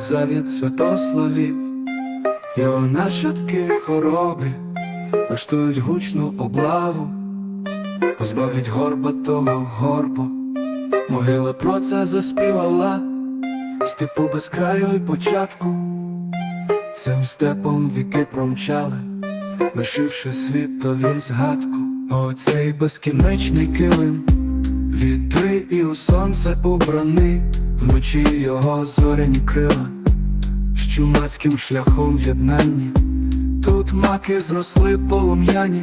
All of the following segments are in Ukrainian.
завід Святославів, його нащадки хоробрі, влаштують гучну облаву, позбавлять горба того горбу, могила про це заспівала, степу без краю й початку, цим степом віки промчали, лишивши світові згадку, оцей безкінечний килим. Вітри і у сонце убраний, вночі його зоряні крила, з чумацьким шляхом в єднанні, тут маки зросли полум'яні,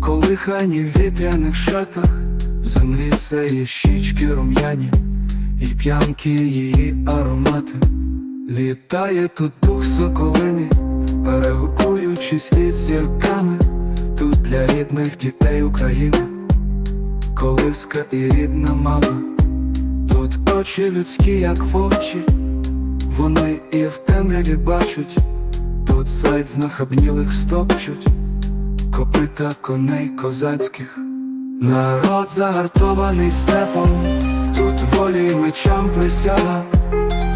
колихані в вітряних шатах, в землі сеє щічки рум'яні, і п'янки її аромати, літає тут дух соколини, перегукуючись із зірками, тут для рідних дітей України. Колиска і рідна мама, очі людські, як вовчі, вони і в темряві бачать, тут сайт знахабнілих стопчуть, копита коней козацьких, народ загартований степом, тут волі й мечам присяга,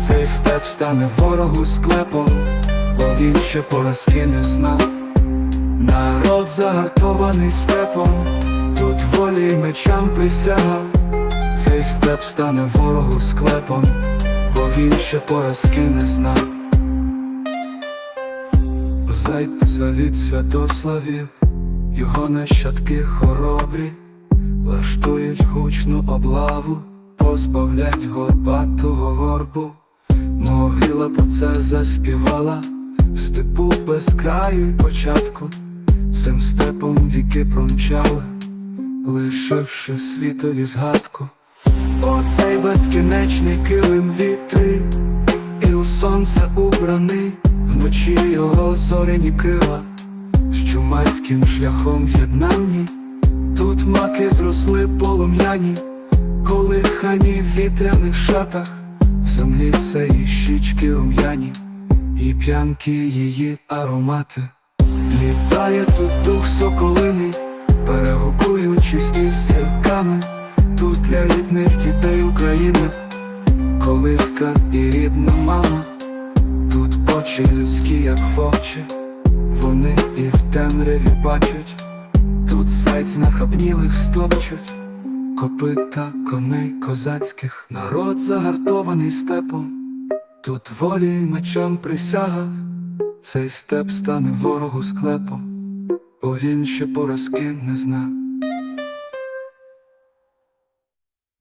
цей степ стане ворогу склепом, бо він ще поразки не знав. Народ загартований степом, тут волі й мечам присяга, цей степ стане ворогу склепом, бо він ще поразки не знав. Зайд завід Святославів, його нащадки хоробрі, влаштують гучну облаву, позбавлять горбатого горбу, могила про це заспівала, в степу без краю початку, цим степом віки промчали, лишивши світові згадку. Оцей безкінечний килим вітри, і у сонце убраний, вночі його зоряні крила, з чумайським шляхом в єднанні, тут маки зросли полум'яні, колихані в вітряних шатах, в землі сеї щічки рум'яні, і п'янки її аромати. Літає тут дух соколини, перегукуючись із зірками, тут для рідних дітей України, колиска і рідна мама, тут очі людські, як вовчі, вони і в темряві бачать, тут сайт знахабнілих стопчуть, копита коней козацьких, народ загартований степом, тут волі й мечам присягав. Цей степ стане ворогу склепом, бо він ще поразки не зна.